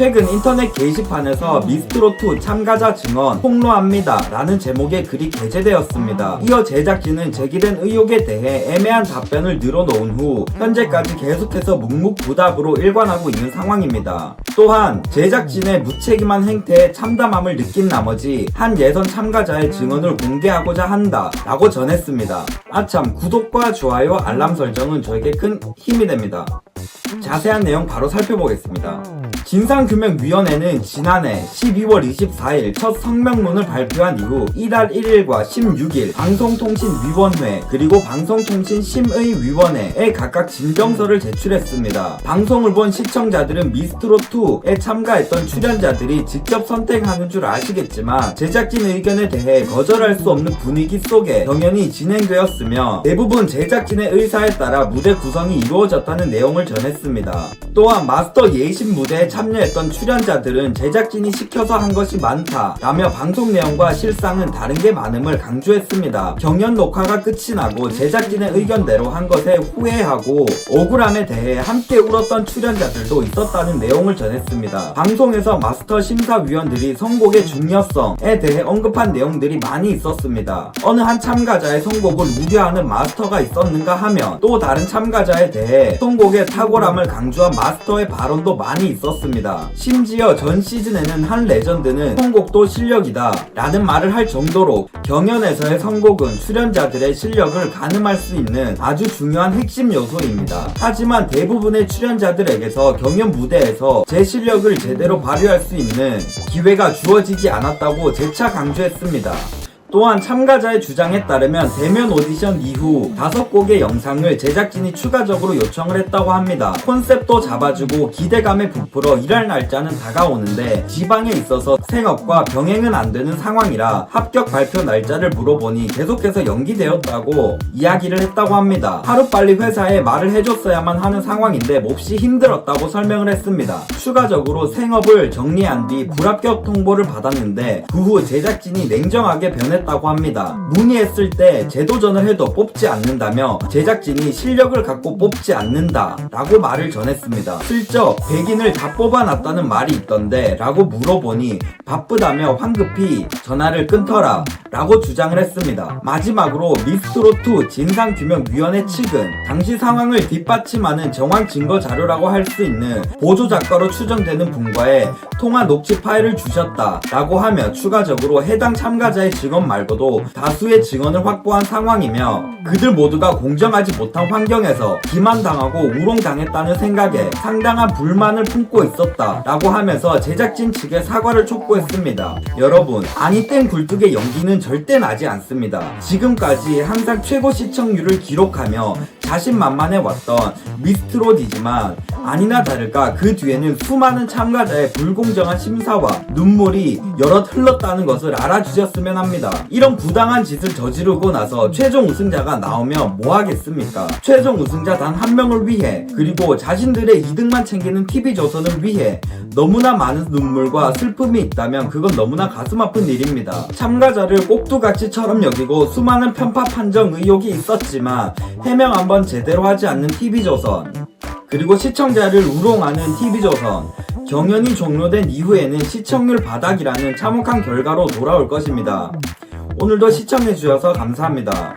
최근 인터넷 게시판에서 미스트롯2 참가자 증언 폭로합니다 라는 제목의 글이 게재되었습니다. 이어 제작진은 제기된 의혹에 대해 애매한 답변을 늘어놓은 후 현재까지 계속해서 묵묵부답으로 일관하고 있는 상황입니다. 또한 제작진의 무책임한 행태에 참담함을 느낀 나머지 한 예선 참가자의 증언을 공개하고자 한다 라고 전했습니다. 아참 구독과 좋아요 알람 설정은 저에게 큰 힘이 됩니다. 자세한 내용 바로 살펴보겠습니다. 진상규명위원회는 지난해 12월 24일 첫 성명문을 발표한 이후 이달 1일과 16일 방송통신위원회 그리고 방송통신심의위원회에 각각 진정서를 제출했습니다. 방송을 본 시청자들은 미스트롯2에 참가했던 출연자들이 직접 선택하는 줄 아시겠지만 제작진 의견에 대해 거절할 수 없는 분위기 속에 경연이 진행되었으며 대부분 제작진의 의사에 따라 무대 구성이 이루어졌다는 내용을 전했습니다. 또한 마스터 예신 무대에 참여했던 출연자들은 제작진이 시켜서 한 것이 많다 라며 방송 내용과 실상은 다른 게 많음을 강조했습니다. 경연 녹화가 끝이 나고 제작진의 의견대로 한 것에 후회하고 억울함에 대해 함께 울었던 출연자들도 있었다는 내용을 전했습니다. 방송에서 마스터 심사위원들이 선곡의 중요성에 대해 언급한 내용들이 많이 있었습니다. 어느 한 참가자의 선곡을 우려하는 마스터가 있었는가 하면 또 다른 참가자에 대해 선곡의 탁월함 을 강조한 마스터의 발언도 많이 있었습니다. 심지어 전 시즌에는 한 레전드는 선곡도 실력이다 라는 말을 할 정도로 경연에서의 선곡은 출연자들의 실력을 가늠할 수 있는 아주 중요한 핵심 요소입니다. 하지만 대부분의 출연자들에게서 경연 무대에서 제 실력을 제대로 발휘할 수 있는 기회가 주어지지 않았다고 재차 강조했습니다. 또한 참가자의 주장에 따르면 대면 오디션 이후 다섯 곡의 영상을 제작진이 추가적으로 요청을 했다고 합니다. 컨셉도 잡아주고 기대감에 부풀어 일할 날짜는 다가오는데 지방에 있어서 생업과 병행은 안 되는 상황이라 합격 발표 날짜를 물어보니 계속해서 연기되었다고 이야기를 했다고 합니다. 하루빨리 회사에 말을 해줬어야만 하는 상황인데 몹시 힘들었다고 설명을 했습니다. 추가적으로 생업을 정리한 뒤 불합격 통보를 받았는데 그 후 제작진이 냉정하게 변했 다고 합니다. 문의했을 때 재도전을 해도 뽑지 않는다며 제작진이 실력을 갖고 뽑지 않는다 라고 말을 전했습니다. 슬쩍 백인을 다 뽑아놨다는 말이 있던데 라고 물어보니 바쁘다며 황급히 전화를 끊더라 라고 주장을 했습니다. 마지막으로 미스트롯2 진상규명위원회 측은 당시 상황을 뒷받침하는 정황 증거 자료라고 할 수 있는 보조 작가로 추정되는 분과의 통화 녹취 파일을 주셨다 라고 하며 추가적으로 해당 참가자의 증언 말고도 다수의 증언을 확보한 상황이며 그들 모두가 공정하지 못한 환경에서 기만당하고 우롱당했다는 생각에 상당한 불만을 품고 있었다 라고 하면서 제작진 측에 사과를 촉구했습니다. 여러분 아니 땐 굴뚝의 연기는 절대 나지 않습니다. 지금까지 항상 최고 시청률을 기록하며 자신만만해 왔던 미스트롯이지만 아니나 다를까 그 뒤에는 수많은 참가자의 불공정한 심사와 눈물이 여럿 흘렀다는 것을 알아주셨으면 합니다. 이런 부당한 짓을 저지르고 나서 최종 우승자가 나오면 뭐 하겠습니까? 최종 우승자 단 한 명을 위해 그리고 자신들의 이득만 챙기는 TV조선을 위해 너무나 많은 눈물과 슬픔이 있다면 그건 너무나 가슴 아픈 일입니다. 참가자를 꼭두각시처럼 여기고 수많은 편파 판정 의혹이 있었지만 해명 한번 제대로 하지 않는 TV조선 그리고 시청자를 우롱하는 TV조선 경연이 종료된 이후에는 시청률 바닥이라는 참혹한 결과로 돌아올 것입니다. 오늘도 시청해주셔서 감사합니다.